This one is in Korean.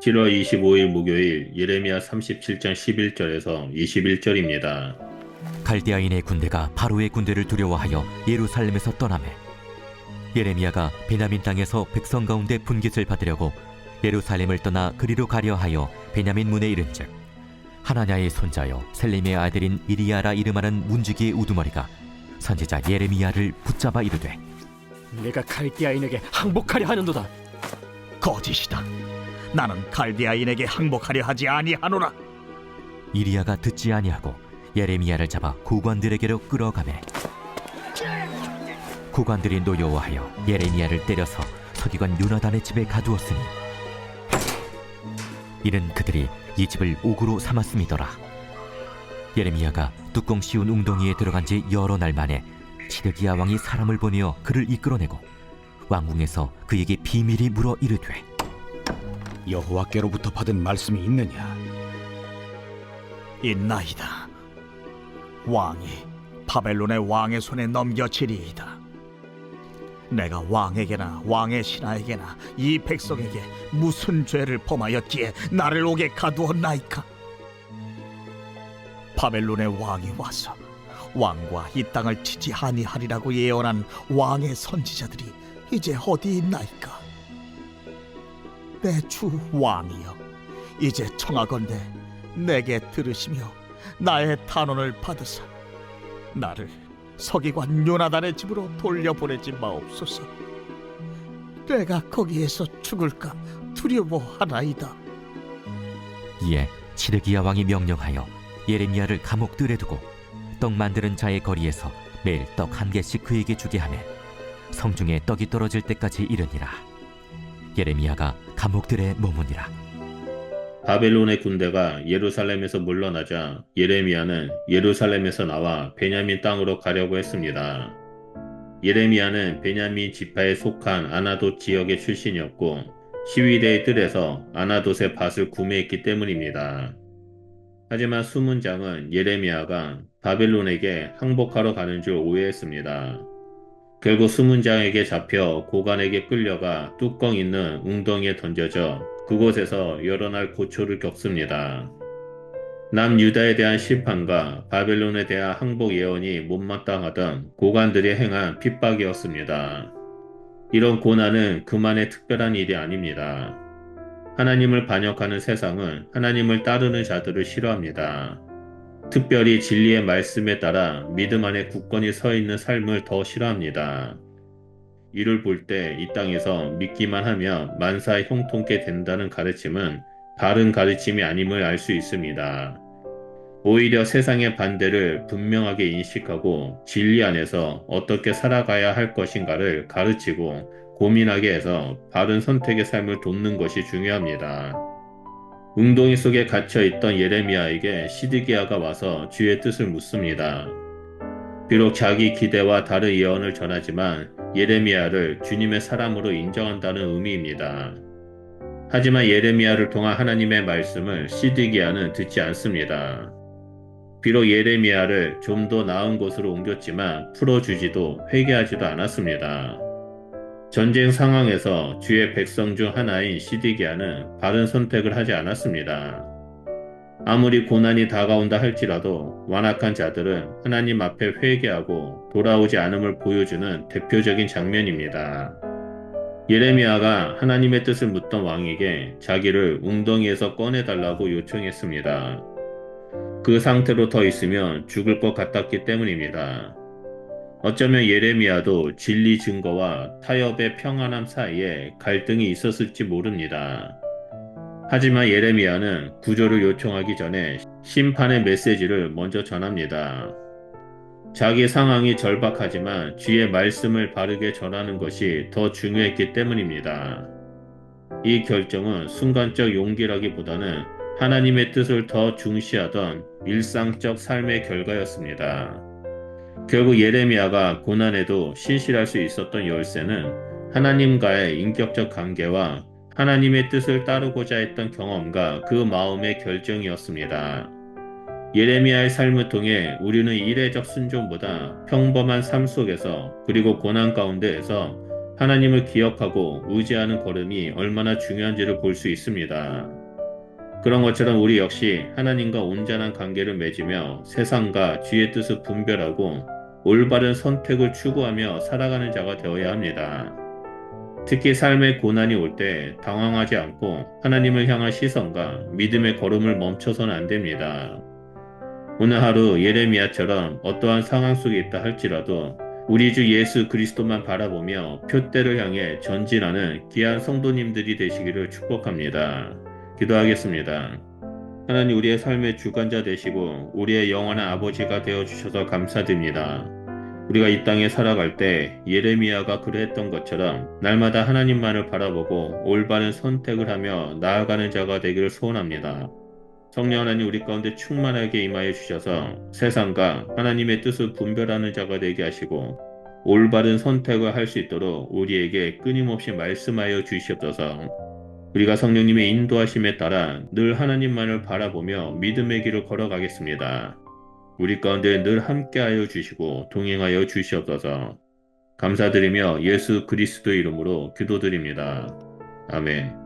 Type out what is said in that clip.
7월 25일 목요일 예레미야 37장 11절에서 21절입니다. 갈대아인의 군대가 바로의 군대를 두려워하여 예루살렘에서 떠나매 예레미야가 베냐민 땅에서 백성 가운데 분깃을 받으려고 예루살렘을 떠나 그리로 가려 하여 베냐민 문에 이른즉 하나냐의 손자여 셀림의 아들인 이리야라 이름하는 문지기의 우두머리가 선지자 예레미야를 붙잡아 이르되 내가 갈대아인에게 항복하려 하는도다. 거짓이다. 나는 갈대아인에게 항복하려 하지 아니하노라. 이리야가 듣지 아니하고 예레미야를 잡아 구관들에게로 끌어가매 구관들이 노여워하여 예레미야를 때려서 서기관 요나단의 집에 가두었으니 이는 그들이 이 집을 옥으로 삼았음이더라 예레미야가 뚜껑 씌운 웅덩이에 들어간 지 여러 날 만에 시드기야 왕이 사람을 보내어 그를 이끌어내고 왕궁에서 그에게 비밀이 물어 이르되 여호와께로부터 받은 말씀이 있느냐? 있나이다. 왕이 바벨론의 왕의 손에 넘겨지리이다. 내가 왕에게나 왕의 신하에게나 이 백성에게 무슨 죄를 범하였기에 나를 옥에 가두었나이까? 바벨론의 왕이 와서 왕과 이 땅을 치지 아니하리라고 예언한 왕의 선지자들이 이제 어디 있나이까? 내 주 왕이여, 이제 청하건대 내게 들으시며 나의 탄원을 받으사 나를 서기관 요나단의 집으로 돌려보내지 마옵소서. 내가 거기에서 죽을까 두려워하나이다. 이에 시드기야 왕이 명령하여 예레미야를 감옥들에 두고 떡 만드는 자의 거리에서 매일 떡 한 개씩 그에게 주게 하며 성중에 떡이 떨어질 때까지 이르니라 예레미야가 감옥들에 머무니라 바벨론의 군대가 예루살렘에서 물러나자 예레미야는 예루살렘에서 나와 베냐민 땅으로 가려고 했습니다. 예레미야는 베냐민 지파에 속한 아나돗 지역의 출신이었고 시위대의 뜰에서 아나돗의 밭을 구매했기 때문입니다. 하지만 수문장은 예레미야가 바벨론에게 항복하러 가는 줄 오해했습니다. 결국 수문장에게 잡혀 고관에게 끌려가 뚜껑 있는 웅덩이에 던져져 그곳에서 여러 날 고초를 겪습니다. 남유다에 대한 심판과 바벨론에 대한 항복 예언이 못마땅하던 고관들이 행한 핍박이었습니다. 이런 고난은 그만의 특별한 일이 아닙니다. 하나님을 반역하는 세상은 하나님을 따르는 자들을 싫어합니다. 특별히 진리의 말씀에 따라 믿음 안에 굳건히 서 있는 삶을 더 싫어합니다. 이를 볼 때 이 땅에서 믿기만 하면 만사 형통케 된다는 가르침은 바른 가르침이 아님을 알 수 있습니다. 오히려 세상의 반대를 분명하게 인식하고 진리 안에서 어떻게 살아가야 할 것인가를 가르치고 고민하게 해서 바른 선택의 삶을 돕는 것이 중요합니다. 웅덩이 속에 갇혀 있던 예레미야에게 시드기야가 와서 주의 뜻을 묻습니다. 비록 자기 기대와 다른 예언을 전하지만 예레미야를 주님의 사람으로 인정한다는 의미입니다. 하지만 예레미야를 통한 하나님의 말씀을 시드기야는 듣지 않습니다. 비록 예레미야를 좀 더 나은 곳으로 옮겼지만 풀어주지도 회개하지도 않았습니다. 전쟁 상황에서 주의 백성 중 하나인 시디기야는 바른 선택을 하지 않았습니다. 아무리 고난이 다가온다 할지라도 완악한 자들은 하나님 앞에 회개하고 돌아오지 않음을 보여주는 대표적인 장면입니다. 예레미야가 하나님의 뜻을 묻던 왕에게 자기를 웅덩이에서 꺼내달라고 요청했습니다. 그 상태로 더 있으면 죽을 것 같았기 때문입니다. 어쩌면 예레미야도 진리 증거와 타협의 평안함 사이에 갈등이 있었을지 모릅니다. 하지만 예레미야는 구조를 요청하기 전에 심판의 메시지를 먼저 전합니다. 자기 상황이 절박하지만 주의 말씀을 바르게 전하는 것이 더 중요했기 때문입니다. 이 결정은 순간적 용기라기보다는 하나님의 뜻을 더 중시하던 일상적 삶의 결과였습니다. 결국 예레미야가 고난에도 신실할 수 있었던 열쇠는 하나님과의 인격적 관계와 하나님의 뜻을 따르고자 했던 경험과 그 마음의 결정이었습니다. 예레미야의 삶을 통해 우리는 이례적 순종보다 평범한 삶 속에서 그리고 고난 가운데에서 하나님을 기억하고 의지하는 걸음이 얼마나 중요한지를 볼 수 있습니다. 그런 것처럼 우리 역시 하나님과 온전한 관계를 맺으며 세상과 주의 뜻을 분별하고 올바른 선택을 추구하며 살아가는 자가 되어야 합니다. 특히 삶의 고난이 올 때 당황하지 않고 하나님을 향한 시선과 믿음의 걸음을 멈춰서는 안 됩니다. 오늘 하루 예레미야처럼 어떠한 상황 속에 있다 할지라도 우리 주 예수 그리스도만 바라보며 표대를 향해 전진하는 귀한 성도님들이 되시기를 축복합니다. 기도하겠습니다. 하나님 우리의 삶의 주관자 되시고 우리의 영원한 아버지가 되어 주셔서 감사드립니다. 우리가 이 땅에 살아갈 때 예레미야가 그랬던 것처럼 날마다 하나님만을 바라보고 올바른 선택을 하며 나아가는 자가 되기를 소원합니다. 성령 하나님 우리 가운데 충만하게 임하여 주셔서 세상과 하나님의 뜻을 분별하는 자가 되게 하시고 올바른 선택을 할 수 있도록 우리에게 끊임없이 말씀하여 주시옵소서. 우리가 성령님의 인도하심에 따라 늘 하나님만을 바라보며 믿음의 길을 걸어가겠습니다. 우리 가운데 늘 함께하여 주시고 동행하여 주시옵소서. 감사드리며 예수 그리스도 이름으로 기도드립니다. 아멘.